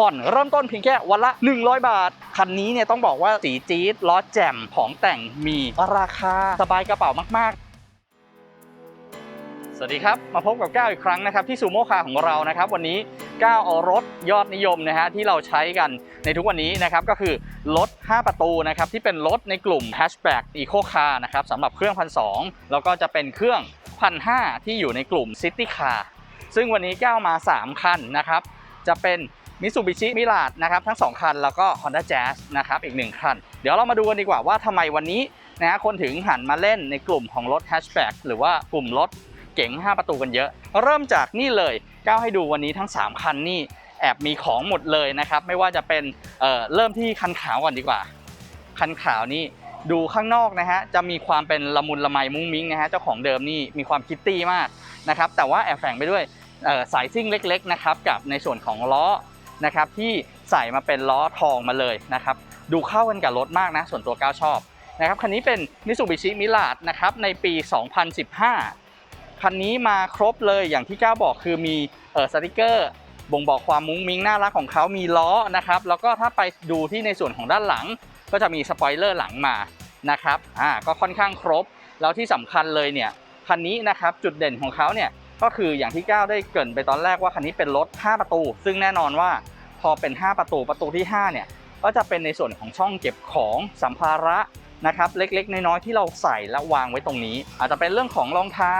ผ่อนเริ่มต้นเพียงแค่วันละ 100 บาท คันนี้เนี่ยต้องบอกว่าสีจี๊ดล้อแจ่มของแต่งมีราคาสบายกระเป๋ามากๆสวัสดีครับ มาพบกับก้าวอีกครั้งนะครับที่ซูโม่คาของเรานะครับวันนี้ก้าวเอารถยอดนิยมนะฮะที่เราใช้กันในทุกวันนี้นะครับก็คือรถ 5 ประตูนะครับที่เป็นรถในกลุ่ม Hatchback Eco Car นะครับสำหรับเครื่อง1,200แล้วก็จะเป็นเครื่อง1,500ที่อยู่ในกลุ่ม City Car ซึ่งวันนี้ก้าวมา 3 คันนะครับจะเป็น Mitsubishi Mirage นะครับทั้ง 2 คัน แล้วก็ Honda Jazz นะครับอีก 1 คัน เดี๋ยวเรามาดูกันดีกว่าว่าทำไมวันนี้นะฮะคนถึงหันมาเล่นในกลุ่มของรถ Hatchback หรือว่ากลุ่มรถเก๋ง 5 ประตูกันเยอะ เริ่มจากนี่เลยก้าวให้ดูวันนี้ทั้ง 3 คันนี่แอบมีของหมดเลยนะครับไม่ว่าจะเป็นเเริ่มที่คันขาวก่อนดีกว่า คันขาวนี่ดูข้างนอกนะฮะจะมีความเป็นละมุนละไมมุ้งมิ้งนะฮะเจ้าของเดิมนี่มีความคิตตี้มากนะครับแต่ว่าแอบแฝงไปด้วยสายซิ่งเล็กๆนะครับกับในส่วนของล้อ นะครับที่ใส่มาเป็นล้อทองมาเลยนะครับดูเข้ากันกับรถมากนะส่วนตัวก้าวชอบนะครับคันนี้เป็น Mitsubishi Mirage นะครับในปี 2015 คันนี้มาครบเลยอย่างที่ก้าวบอกคือมีเออสติกเกอร์บ่งบอกความมุ้งมิ้งน่ารักของเขามีล้อนะครับแล้วก็ถ้าไปดูที่ในส่วนของด้านหลัง ก็จะมีสปอยเลอร์หลังมานะครับอ่าก็ค่อนข้างครบ แล้วที่สำคัญเลยเนี่ยคันนี้นะครับจุดเด่นของเขาเนี่ย ก็คืออย่างที่ก้าได้เกรินไปตอนแรกว่าคันนี้เป็นรถ 5 ประตู ซึ่งแน่นอนว่าพอเป็น 5 ประตูประตูที่ 5 เนี่ย ก็จะเป็นในส่วนของช่องเก็บของสัมภาระนะครับเล็กๆ น้อยๆที่เราใส่และวางไว้ตรงนี้ อาจจะเป็นเรื่องของรองเท้า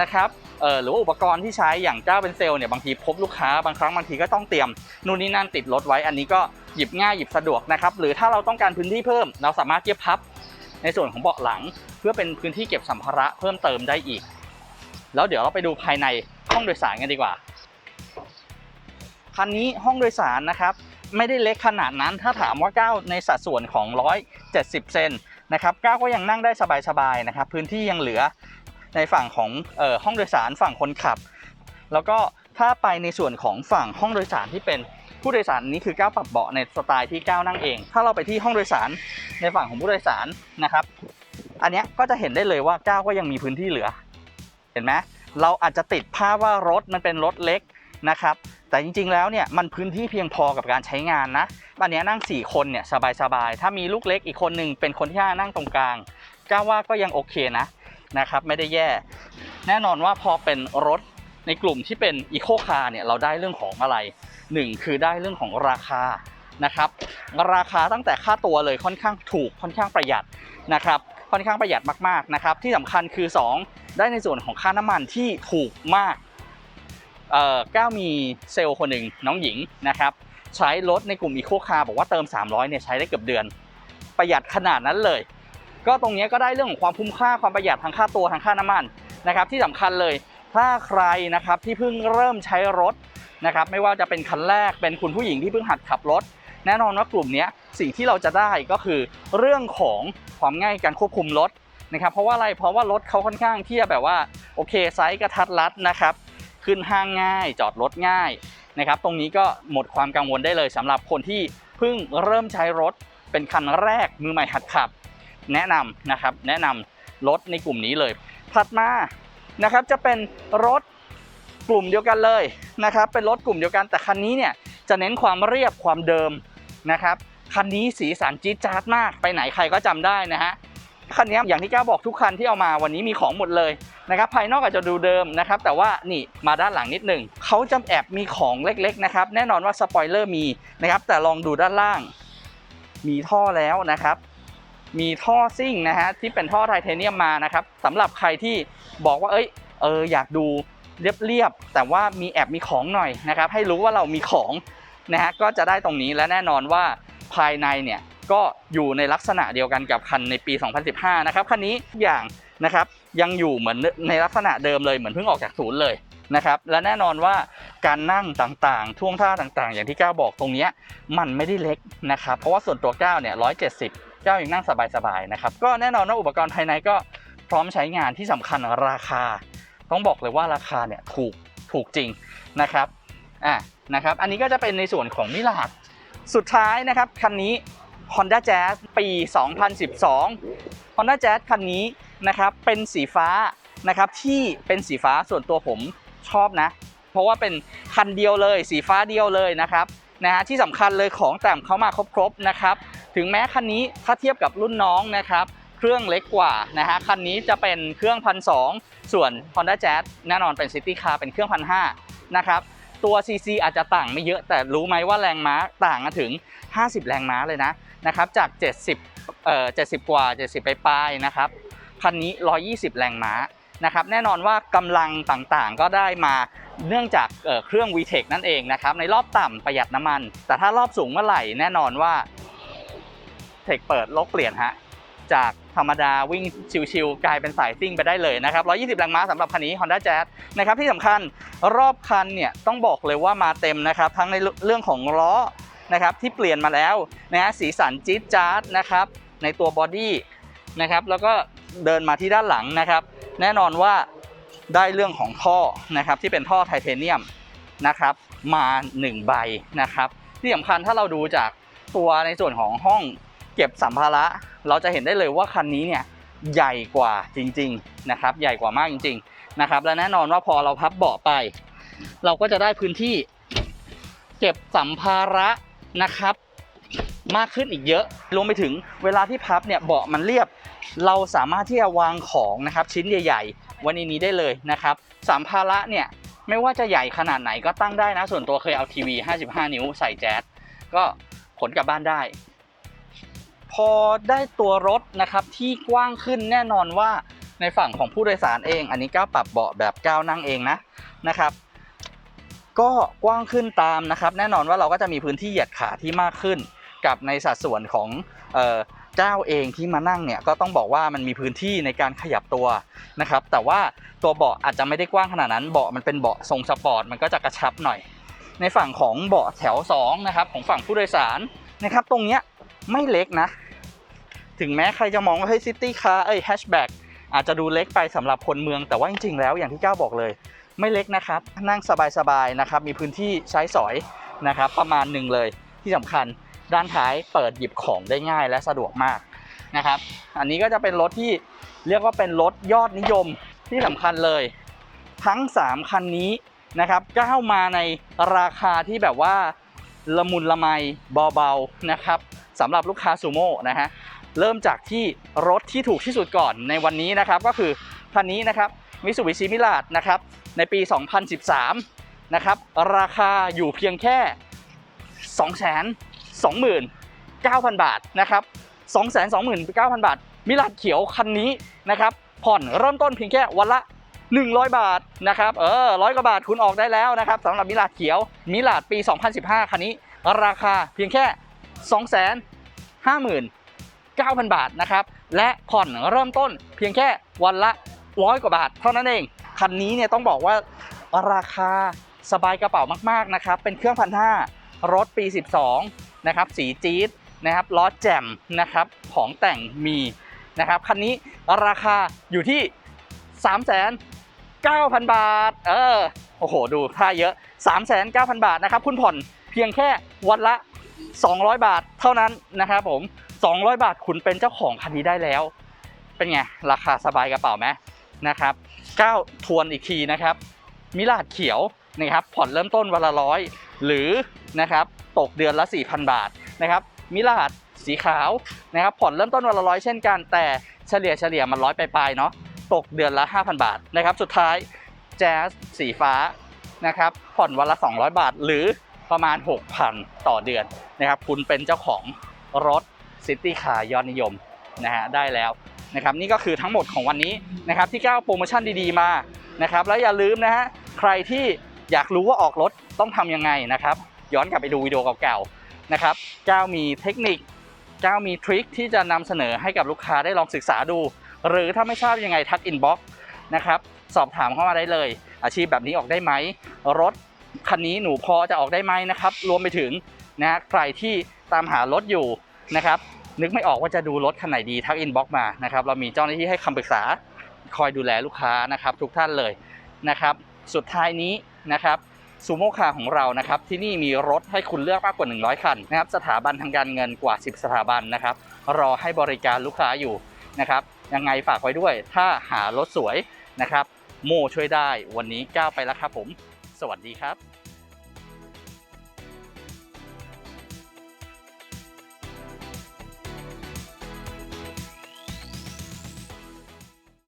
นะครับเออหรือว่าอุปกรณ์ที่ใช้อย่างเจ้าเป็นเซลล์เนี่ยบางทีพบลูกค้าบางครั้งบางทีก็ต้องเตรียมนู่นนี่นั่นติดรถไว้ อันนี้ก็หยิบง่ายหยิบสะดวกนะครับหรือถ้าเราต้องการพื้นที่เพิ่ม เราสามารถเก็บพับ ในส่วนของเบาะหลัง เพื่อเป็นพื้นที่เก็บสัมภาระเพิ่มเติมได้อีก แล้วเดี๋ยวเราไปดูภายในห้องโดยสารกันดีกว่า คันนี้ห้องโดยสารนะครับ ไม่ได้เล็กขนาดนั้นถ้าถามว่าก้าวในสัดส่วนของ 170 เซนนะครับก้าวก็ยังนั่งได้สบายๆนะครับ พื้นที่ยังเหลือในฝั่งของออห้องโดยสารฝั่งคนขับ แล้วก็ถ้าไปในส่วนของฝั่งห้องโดยสารที่เป็นผู้โดยสารนี้คือก้าวปรับเบาะในสไตล์ที่ก้าวนั่งเอง ถ้าเราไปที่ห้องโดยสารในฝั่งของผู้โดยสารนะครับ อันนี้ก็จะเห็นได้เลยว่าก้าวก็ยังมีพื้นที่เหลือ เห็นไหมเราอาจจะติดภาพว่ารถมันเป็นรถเล็กนะครับ แต่จริงๆแล้วเนี่ยมันพื้นที่เพียงพอกับการใช้งานนะอันนี้นั่ง 4 คนเนี่ยสบายๆ ถ้ามีลูกเล็กอีกคนหนึ่งเป็นคนที่ห้านั่งตรงกลางก้าวว่าก็ยังโอเคนะนะครับ ไม่ได้แย่ แน่นอนว่าพอเป็นรถในกลุ่มที่เป็นอีโคคาร์เนี่ยเราได้เรื่องของอะไรหนึ่งคือได้เรื่องของราคานะครับ ราคาตั้งแต่ค่าตัวเลยค่อนข้างถูกค่อนข้างประหยัดนะครับ ค่อนข้างประหยัดมากๆนะครับที่สำคัญคือ 2 ได้ในส่วนของค่าน้ำมันที่ถูกมากเอ่อก้าวมีเซลล์คนหนึ่งน้องหญิงนะครับใช้รถในกลุ่มอีโคคาร์บอกว่าเติม 300เนี่ยใช้ได้เกือบเดือน ประหยัดขนาดนั้นเลย ก็ตรงนี้ก็ได้เรื่องของความคุ้มค่าความประหยัดทางค่าตัวทางค่าน้ำมันนะครับที่สำคัญเลยถ้าใครนะครับที่เพิ่งเริ่มใช้รถนะครับไม่ว่าจะเป็นคันแรกเป็นคุณผู้หญิงที่เพิ่งหัดขับรถ แน่นอนว่ากลุ่มนี้สิ่งที่เราจะได้ก็คือเรื่องของความง่ายการควบคุมรถนะครับเพราะว่าอะไรเพราะว่ารถเขาค่อนข้างที่จะแบบว่าโอเคไซส์กระทัดรัดนะครับขึ้นห้างง่ายจอดรถง่ายนะครับตรงนี้ก็หมดความกังวลได้เลยสำหรับคนที่เพิ่งเริ่มใช้รถเป็นคันแรกมือใหม่หัดขับ แนะนำนะครับแนะนำรถในกลุ่มนี้เลย ถัดมานะครับจะเป็นรถกลุ่มเดียวกันเลยนะครับเป็นรถกลุ่มเดียวกันแต่คันนี้เนี่ยจะเน้นความเรียบความเดิม นะครับคันนี้สีสันจี๊ดจ๊าดมากไปไหนใครก็จำได้นะฮะคันนี้อย่างที่ก้าบอกทุกคันที่เอามาวันนี้มีของหมดเลยนะครับภายนอกอาจจะดูเดิมนะครับแต่ว่านี่มาด้านหลังนิดหนึ่งเขาจะแอบมีของเล็กๆนะครับแน่นอนว่าสปอยเลอร์มีนะครับแต่ลองดูด้านล่าง มีท่อแล้วนะครับมีท่อซิ่งนะฮะที่เป็นท่อไทเทเนียมมานะครับสำหรับใครที่บอกว่าเอ้ยเอออยากดูเรียบๆแต่ว่ามีแอบมีของหน่อยนะครับให้รู้ว่าเรามีของ นะฮะก็จะได้ตรงนี้และแน่นอนว่าภายในเนี่ยก็อยู่ในลักษณะเดียวกันกับคันในปี 2015 นะครับคันนี้ทุกอย่างนะครับยังอยู่เหมือนในลักษณะเดิมเลยเหมือนเพิ่งออกจากศูนย์เลยนะครับและแน่นอนว่าการนั่งต่างๆ ท่วงท่าต่างๆ อย่างที่ก้าวบอกตรงนี้มันไม่ได้เล็กนะครับเพราะว่าส่วนตัวก้าวเนี่ย170เจ้ายังนั่งสบายๆนะครับก็แน่นอนว่าอุปกรณ์ภายในก็พร้อมใช้งานที่สำคัญราคา ต้องบอกเลยว่าราคาเนี่ยถูกถูกจริงนะครับอะ นะครับ อันนี้ก็จะเป็นในส่วนของมิลาดสุดท้ายนะครับคันนี้ Honda Jazz ปี 2012 Honda Jazz คันนี้นะครับเป็นสีฟ้านะครับที่เป็นสีฟ้าส่วนตัวผมชอบนะ เพราะว่าเป็นคันเดียวเลย สีฟ้าเดียวเลยนะครับนะฮะที่สำคัญเลยของแต่งเขามาครบๆนะครับ ถึงแม้คันนี้ถ้าเทียบกับรุ่นน้องนะครับ เครื่องเล็กกว่านะฮะคันนี้จะเป็นเครื่องพันสส่วน Honda Jazz แน่นอนเป็น City Car เป็นเครื่องพันห้านะครับ ตัว CC อาจจะต่างไม่เยอะแต่รู้ไหมว่าแรงม้าต่างกันถึง 50 แรงม้าเลยนะนะครับจาก 70เอ่อ70 กว่า 70 ไปปลายนะครับคันนี้ 120 แรงม้านะครับแน่นอนว่ากำลังต่างๆก็ได้มาเนื่องจากเเครื่อง VTEC นั่นเองนะครับในรอบต่ำประหยัดน้ำมัน แต่ถ้ารอบสูงเมื่อไหร่แน่นอนว่าเทคเปิดลกเปลี่ยนฮะจาก ธรรมดาวิ่งชิวๆกลายเป็นสายซิ่งไปได้เลยนะครับ 120 แรงม้าสำหรับคันนี้ Honda Jazz นะครับที่สำคัญรอบคันเนี่ยต้องบอกเลยว่ามาเต็มนะครับ ทั้งในเรื่องของล้อนะครับที่เปลี่ยนมาแล้วนะฮะสีสันจี๊ดจ๊าดนะครับในตัวบอดี้นะครับแล้วก็เดินมาที่ด้านหลังนะครับ แน่นอนว่าได้เรื่องของท่อนะครับที่เป็นท่อไทเทเนียมนะครับมา 1 ใบนะครับ ที่สำคัญถ้าเราดูจากตัวในส่วนของห้อง เก็บสัมภาระ เราจะเห็นได้เลยว่าคันนี้เนี่ยใหญ่กว่าจริงๆนะครับ ใหญ่กว่ามากจริง ๆนะครับ และแน่นอนว่าพอเราพับเบาะไป เราก็จะได้พื้นที่ เก็บสัมภาระนะครับ มากขึ้นอีกเยอะรวมไปถึงเวลาที่พับเนี่ยเบาะมันเรียบ เราสามารถที่จะวางของนะครับ ชิ้นใหญ่ ๆว้ในนี้ได้เลยนะครับ สัมภาระเนี่ยไม่ว่าจะใหญ่ขนาดไหนก็ตั้งได้นะ ส่วนตัวเคยเอาทีวี 55 นิ้วใส่แจ๊สก็ขนกลับบ้านได้ พอได้ตัวรถนะครับที่กว้างขึ้นแน่นอนว่าในฝั่งของผู้โดยสารเอง อันนี้ก้าวปรับเบาะแบบก้าวนั่งเองนะนะครับ ก็กว้างขึ้นตามนะครับ แน่นอนว่าเราก็จะมีพื้นที่เหยียดขาที่มากขึ้น กับในสัดส่วนของเอ่อเจ้าเองที่มานั่งเนี่ยก็ต้องบอกว่ามันมีพื้นที่ในการขยับตัวนะครับ แต่ว่าตัวเบาะอาจจะไม่ได้กว้างขนาดนั้นเบาะมันเป็นเบาะทรงสปอร์ตมันก็จะกระชับหน่อย ในฝั่งของเบาะแถว2นะครับของฝั่งผู้โดยสารนะครับ ตรงเนี้ยไม่เล็กนะ ถึงแม้ใครจะมองว่าเฮ้ยซิตี้คาร์เอ้ยแฮชแบ็กอาจจะดูเล็กไปสำหรับคนเมือง แต่ว่าจริงๆแล้วอย่างที่ก้าบอกเลย ไม่เล็กนะครับ นั่งสบายๆนะครับ มีพื้นที่ใช้สอยนะครับ ประมาณหนึ่งเลยที่สำคัญด้านท้ายเปิดหยิบของได้ง่ายและสะดวกมากนะครับ อันนี้ก็จะเป็นรถที่เรียกว่าเป็นรถยอดนิยมที่สำคัญเลย ทั้ง 3 คันนี้นะครับก้าวมาในราคาที่แบบว่าละมุนละไมเบาๆนะครับสำหรับลูกค้าซูโม่นะฮะ เริ่มจากที่รถที่ถูกที่สุดก่อนในวันนี้นะครับ ก็คือคันนี้นะครับมิสูบิชิมิลาดนะครับในปี 2013 นะครับราคาอยู่เพียงแค่ 229,000 บาทนะครับ 229,000 บาท มิลาดเขียวคันนี้นะครับผ่อนเริ่มต้นเพียงแค่วันละ100 บาทนะครับเออร้อยกว่าบาทคุณออกได้แล้วนะครับสำหรับมิลาดเขียวมิลาดปี 2015 คันนี้ ราคาเพียงแค่ 250,000 9,000 บาทนะครับ และผ่อนเริ่มต้นเพียงแค่วันละร้อยกว่าบาท เท่านั้นเอง คันนี้เนี่ยต้องบอกว่าราคาสบายกระเป๋ามากๆนะครับ เป็นเครื่องพันห้ารถปี 12 นะครับ สีจี๊ดนะครับล้อแจ่มนะครับ ของแต่งมีนะครับ คันนี้ราคาอยู่ที่ 3 9 0 0 0 บาท เออ โอ้โห ดูท่าเยอะ 3 9 0 0 0 บาทนะครับ คุณผ่อนเพียงแค่วันละ 200 บาทเท่านั้นนะครับผม 200 บาทคุณเป็นเจ้าของคันนี้ได้แล้ว เป็นไง ราคาสบายกระเป๋าไหมนะครับก้าวทวนอีกทีนะครับ มิลาดเขียวนะครับผ่อนเริ่มต้นวันละร้อยหรือนะครับตกเดือนละ 4,000 บาทนะครับมิลาดสีขาวนะครับผ่อนเริ่มต้นวันละร้อยเช่นกัน แต่เฉลี่ยเฉลี่ยมันร้อยปลายๆเนาะตกเดือนละ 5,000 บาทนะครับสุดท้ายแจ๊สสีฟ้านะครับผ่อนวันละ 200 บาทหรือประมาณ 6,000 ต่อเดือนนะครับคุณเป็นเจ้าของรถ ซิตี้คาร์ยอดนิยมนะฮะได้แล้วนะครับนี่ก็คือทั้งหมดของวันนี้นะครับที่ก้าวโปรโมชั่นดีๆมานะครับแล้วอย่าลืมนะฮะใครที่อยากรู้ว่าออกรถต้องทำยังไงนะครับย้อนกลับไปดูวิดีโอเก่าๆนะครับก้าวมีเทคนิคก้าวมีทริคที่จะนำเสนอให้กับลูกค้าได้ลองศึกษาดู หรือถ้าไม่ทราบยังไงทักอินบ็อกซ์นะครับสอบถามเข้ามาได้เลย อาชีพแบบนี้ออกได้ไหมรถคันนี้หนูพอจะออกได้ไหมนะครับรวมไปถึงนะฮะใครที่ตามหารถอยู่นะครับ นึกไม่ออกว่าจะดูรถคันไหนดีทักอินบ็อกมานะครับเรามีเจ้าหน้าที่ให้คำปรึกษาคอยดูแลลูกค้านะครับ ทุกท่านเลยนะครับ สุดท้ายนี้นะครับซูโม่คาของเรานะครับที่นี่มีรถให้คุณเลือกมากกว่า 100 คันนะครับสถาบันทางการเงินกว่า 10 สถาบันนะครับ รอให้บริการลูกค้าอยู่นะครับยังไงฝากไว้ด้วย ถ้าหารถสวยนะครับ โมช่วยได้วันนี้ก้าวไปแล้วครับผม สวัสดีครับ